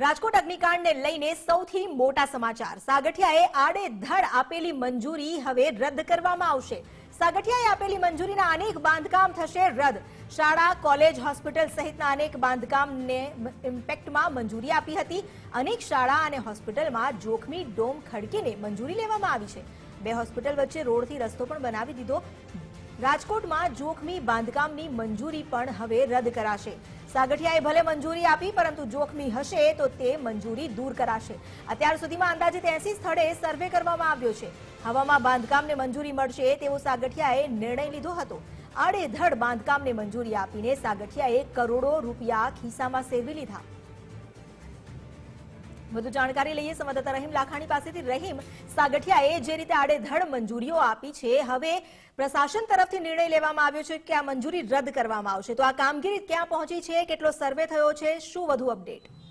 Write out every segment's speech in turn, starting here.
રાજકોટ અગ્નિકાંડને લઈને સૌથી મોટા સમાચાર. સાગઠિયાએ આડેધડ આપેલી મંજૂરી હવે રદ કરવામાં આવશે. સાગઠિયાએ આપેલી મંજૂરીના અનેક બાંધકામ થશે રદ. શાળા, કોલેજ, હોસ્પિટલ સહિતના અનેક બાંધકામને ઇમ્પેક્ટમાં મંજૂરી આપી હતી. અનેક શાળા અને હોસ્પિટલમાં જોખમી ડોમ ખડકીને મંજૂરી લેવામાં આવી છે. બે હોસ્પિટલ વચ્ચે રોડથી રસ્તો પણ બનાવી દીધો. રાજકોટમાં જોખમી બાંધકામની મંજૂરી પણ હવે રદ કરાશે. સાગઠિયાએ ભલે મંજૂરી આપી, પરંતુ જોખમી હશે તો તે મંજૂરી દૂર કરાશે. અત્યાર સુધીમાં અંદાજિત એસી સ્થળે સર્વે કરવામાં આવ્યો છે. હવામાં બાંધકામને મંજૂરી મળશે તેવો સાગઠિયાએ નિર્ણય લીધો હતો. આડેધડ બાંધકામને મંજૂરી આપીને સાગઠિયાએ કરોડો રૂપિયા ખિસ્સામાં સેરવી લીધા. વધુ જાણકારી લઈએ સંવાદદાતા રહીમ લાખાણી પાસેથી. રહીમ, સાગઠિયાએ જે રીતે આડેધડ મંજૂરીઓ આપી છે, હવે પ્રશાસન તરફથી નિર્ણય લેવામાં આવ્યો છે કે આ મંજૂરી રદ કરવામાં આવશે. તો આ કામગીરી ક્યાં પહોંચી છે, કેટલો સર્વે થયો છે, શું વધુ અપડેટ?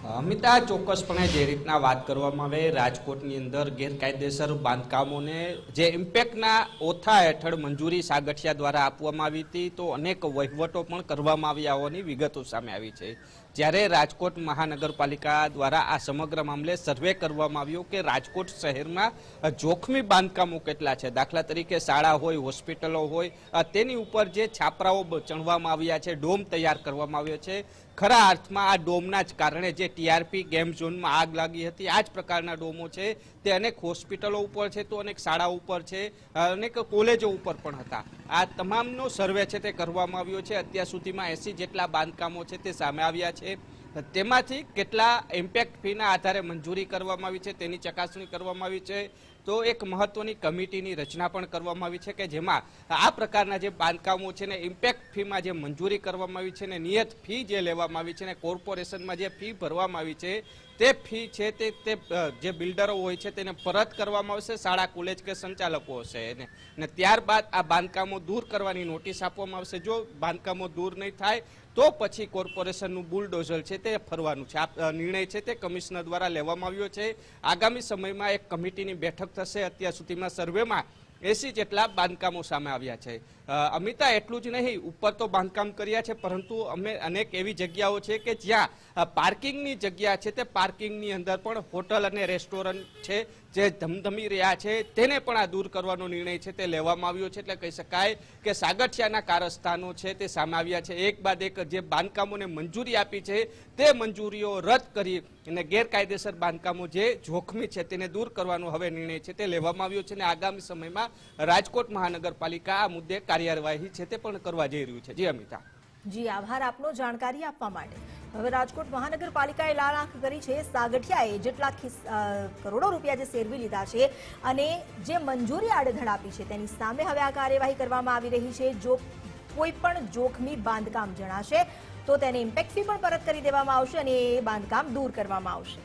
અમિતા ચોક્કસપણે જે રીતના વાત કરવામાં આવે, રાજકોટની અંદર ગેરકાયદેસર બાંધકામોને જે ઇમ્પેક્ટના ઓથા હેઠળ મંજૂરી સાગઠિયા દ્વારા આપવામાં આવી હતી, તો અનેક વહીવટો પણ કરવામાં આવ્યા હોવાની વિગતો સામે આવી છે. જ્યારે રાજકોટ મહાનગરપાલિકા દ્વારા આ સમગ્ર મામલે સર્વે કરવામાં આવ્યો કે રાજકોટ શહેરમાં જોખમી બાંધકામો કેટલા છે, દાખલા તરીકે શાળા હોય, હોસ્પિટલો હોય તેની ઉપર જે છાપરાઓ ચણવામાં આવ્યા છે, ડોમ તૈયાર કરવામાં આવ્યો છે. ખરા અર્થમાં આ ડોમના જ કારણે જે ટીઆરપી ગેમ ઝોનમાં આગ લાગી હતી. આ જ પ્રકારના ડોમો છે. તે અનેક હોસ્પિટલો ઉપર છે, તો અનેક શાળા ઉપર છે, અનેક કોલેજો ઉપર પણ હતા. આ તમામનો સર્વે છે તે કરવામાં આવ્યો છે. અત્યાર સુધીમાં એસી જેટલા બાંધકામો છે તે સામે આવ્યા છે. તેમાંથી કેટલા ઇમ્પેક્ટ ફીના આધારે મંજૂરી કરવામાં આવી છે, તેની ચકાસણી કરવામાં આવી છે. તો એક મહત્વની કમિટીની રચના પણ કરવામાં આવી છે કે જેમાં આ પ્રકારના જે બાંધકામો છે ને ઇમ્પેક્ટ ફીમાં જે મંજૂરી કરવામાં આવી છે ને નિયત ફી જે લેવામાં આવી છે ને કોર્પોરેશનમાં જે ફી ભરવામાં આવી છે, તે ફી છે તે તે જે બિલ્ડરો હોય છે તેને પરત કરવામાં આવશે, શાળા કોલેજ કે સંચાલકો હશે એને. ને ત્યારબાદ આ બાંધકામો દૂર કરવાની નોટિસ આપવામાં આવશે. જો બાંધકામો દૂર નહીં થાય, તો પછી કોર્પોરેશનનું બુલડોઝર છે તે ફરવાનું છે. આ નિર્ણય છે તે કમિશનર દ્વારા લેવામાં આવ્યો છે. આગામી સમયમાં એક કમિટીની બેઠક થશે અત્યાર સુધીમાં સર્વેમાં એસી જેટલા બાંધકામો સામે આવ્યા છે. અમિતા એટલું જ નહીં, ઉપર તો બાંધકામ કર્યા છે, પરંતુ અમે અનેક એવી જગ્યાઓ છે કે જ્યાં પાર્કિંગની જગ્યા છે, તે પાર્કિંગની અંદર પણ હોટલ અને રેસ્ટોરન્ટ છે, જે ધમધમી રહ્યા છે, તેને પણ આ દૂર કરવાનો નિર્ણય છે, તે લેવામાં આવ્યો છે, એટલે કહી શકાય કે સાગઠિયાના કારસ્થાનો છે, તે સામે આવ્યા છે. એક બાદ એક જે બાંધકામોને મંજૂરી આપી છે, તે મંજૂરીઓ રદ કરી અને ગેરકાયદેસર બાંધકામો જે જોખમી છે, તેને દૂર કરવાનો હવે નિર્ણય છે, તે લેવામાં આવ્યો છે અને આગામી સમયમાં રાજકોટ મહાનગરપાલિકા આ મુદ્દે કાર્યવાહી છે તે પણ કરવા જઈ રહ્યું છે. જી, અમિતા. જી, આભાર આપનો જાણકારી આપવા માટે. હવે રાજકોટ મહાનગરપાલિકાએ લાલ આંખ કરી છે. સાગઠિયાએ જેટલા કરોડો રૂપિયા જે સેરવી લીધા છે અને જે મંજૂરી આડેધડ આપી છે તેની સામે હવે આ કાર્યવાહી કરવામાં આવી રહી છે. જો કોઈ પણ જોખમી બાંધકામ જણાશે તો તેને ઇમ્પેક્ટ ફી પણ પરત કરી દેવામાં આવશે અને એ બાંધકામ દૂર કરવામાં આવશે.